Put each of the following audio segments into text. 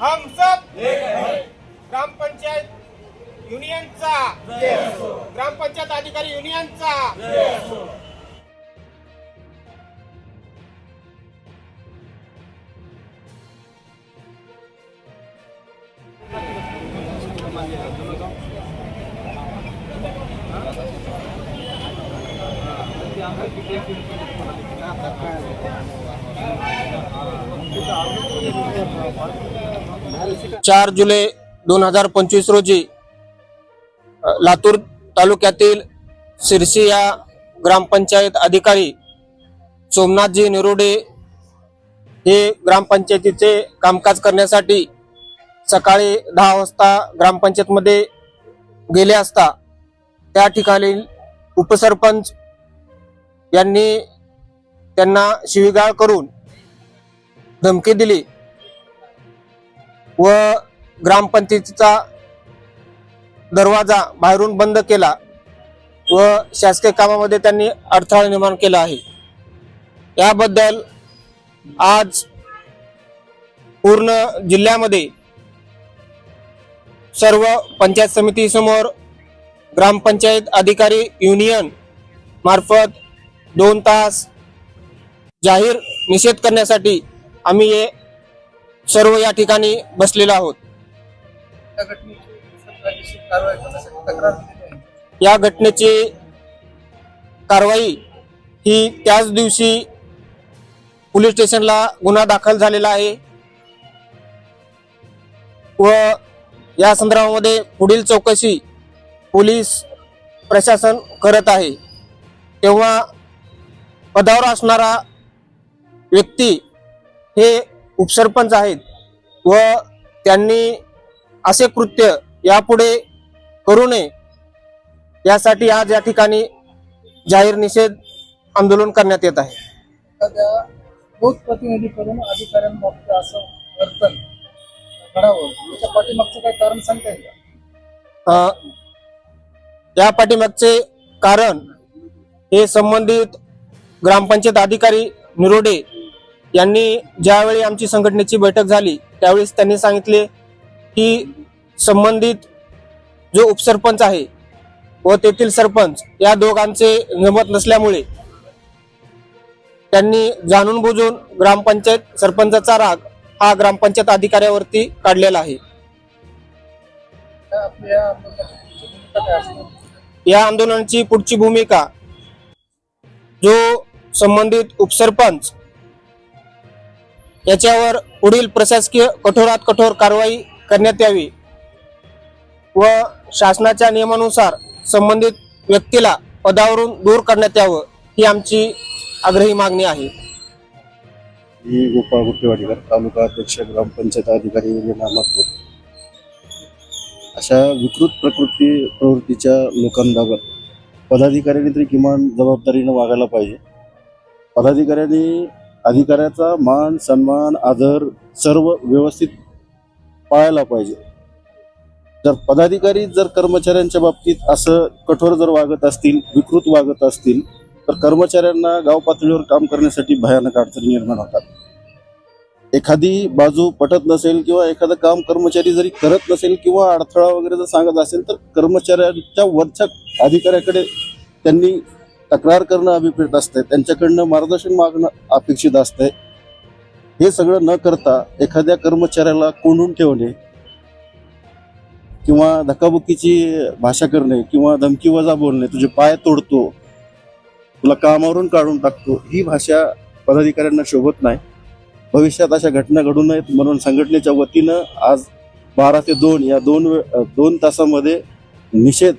हम सब ग्रामपंचायत युनियनचा. ग्रामपंचायत अधिकारी युनियनचा. चार जुलै दोन हजार पंचवीस रोजी लातूर तालुक्यातील सिरसी या ग्रामपंचायत अधिकारी सोमनाथजी निरोडे हे ग्रामपंचायतीचे कामकाज करण्यासाठी सकाळी दहा वाजता ग्रामपंचायतमध्ये गेले असता त्या ठिकाणी उपसरपंच यांनी त्यांना शिवीगाळ करून धमकी दिली. व ग्रामपंचायतीचा दरवाजा बाहेरून बंद केला व शासकीय कामामध्ये त्यांनी अडथळा निर्माण केला आहे. याबद्दल आज पूर्ण जिल्ह्यामध्ये सर्व पंचायत समितीसमोर ग्रामपंचायत अधिकारी युनियन मार्फत दोन तास जाहीर निषेध करण्यासाठी आम्ही हे सर्व या ठिकाणी बसलेलो आहोत. या घटनेची कारवाई ही त्याच दिवशी पोलीस स्टेशनला गुन्हा दाखल झालेला आहे. व या संदर्भामध्ये पुढील चौकशी पोलीस प्रशासन करत आहे. तेव्हा पदावर असणारा व्यक्ती हे उपसरपंच आहेत व त्यांनी असे कृत्य यापुढे करू नये यासाठी आज या ठिकाणी जाहीर निषेध आंदोलन करण्यात येत आहे एखाद्या लोकप्रतिनिधी करून अधिकाऱ्यांबाबत असं वर्तन घडावं त्याच्या पाठीमागचं काय कारण सांगता येईल का? अ, या पाठीमागचे कारण हे संबंधित ग्रामपंचायत अधिकारी निरोडे यांनी ज्यावेळी आमची संघटनेची बैठक झाली त्यावेळेस त्यांनी सांगितले की संबंधित जो उपसरपंच आहे व तेथील सरपंच या दोघांचे जमत नसल्यामुळे त्यांनी जाणून बुजून ग्रामपंचायत सरपंचाचा राग हा ग्रामपंचायत अधिकाऱ्यावरती काढलेला आहे. या आंदोलनाची पुढची भूमिका जो संबंधित उपसरपंच याच्यावर पुढील प्रशासकीय कठोरात कठोर कारवाई करण्यात यावी व शासनाच्या नियमानुसार संबंधित व्यक्तीला पदावरून दूर करण्यात यावं ही आमची आग्रही मागणी आहे. मी गोपाळ गुट्टेवाडीकर तालुका अध्यक्ष ग्रामपंचायत अधिकारी नामापूर अशा विकृत प्रकृती प्रवृत्तीच्या लोकांबाबत पदाधिकाऱ्यांनी तरी किमान जबाबदारीनं वागायला पाहिजे. पदाधिकाऱ्यांनी अधिकाऱ्याचा मान सन्मान आदर सर्व व्यवस्थित पाळायला पाहिजे. जर पदाधिकारी जर कर्मचाऱ्यांच्या बाबतीत असं कठोर जर वागत असतील विकृत वागत असतील तर कर्मचाऱ्यांना गाव पातळीवर काम करण्यासाठी भयानक अडचणी निर्माण होतात. एखादी बाजू पटत नसेल किंवा एखादं काम कर्मचारी जरी करत नसेल किंवा अडथळा वगैरे जर सांगत असेल तर कर्मचाऱ्यांच्या वरच्या अधिकाऱ्याकडे त्यांनी तक्रार करणं अभिप्रेत असतंय त्यांच्याकडनं मार्गदर्शन मागणं अपेक्षित असतंय हे सगळं न करता एखाद्या कर्मचाऱ्याला कोंडून ठेवणे किंवा धक्काबुक्कीची भाषा करणे किंवा धमकी वजा बोलणे तुझे पाय तोडतो तुला कामावरून काढून टाकतो ही भाषा पदाधिकाऱ्यांना शोभत नाही. भविष्यात अशा घटना घडू नयेत म्हणून संघटनेच्या वतीनं आज बारा ते दोन या दोन वे दोन तासामध्ये निषेध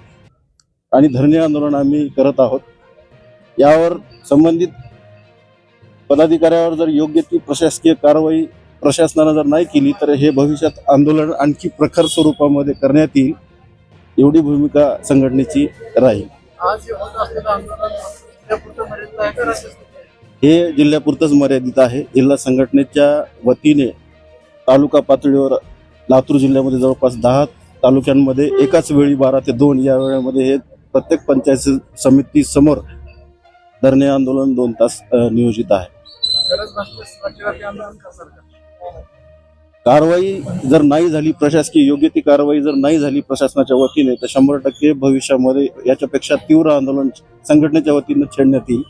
आणि धरणे आंदोलन आम्ही करत आहोत. यावर संबंधित पदाधिकाऱ्यावर जर योग्य ती प्रशासकीय कारवाई प्रशासनानं जर नाही केली तर हे भविष्यात आंदोलन आणखी प्रखर स्वरूपामध्ये करण्यात येईल एवढी भूमिका संघटनेची राहील. हे जिल्ह्यापुरतंच मर्यादित आहे. जिल्हा संघटनेच्या वतीने तालुका पातळीवर लातूर जिल्ह्यामध्ये जवळपास दहा तालुक्यांमध्ये एकाच वेळी बारा ते दोन या वेळेमध्ये हे प्रत्येक पंचायत समिती समोर धरणे आंदोलन दोन तास नियोजित आहे. कारवाई जर नाही झाली प्रशासकीय योग्य ती कारवाई जर नाही झाली प्रशासनाच्या वतीने तर शंभर टक्के भविष्यामध्ये याच्यापेक्षा तीव्र आंदोलन संघटनेच्या वतीनं छेडण्यात येईल.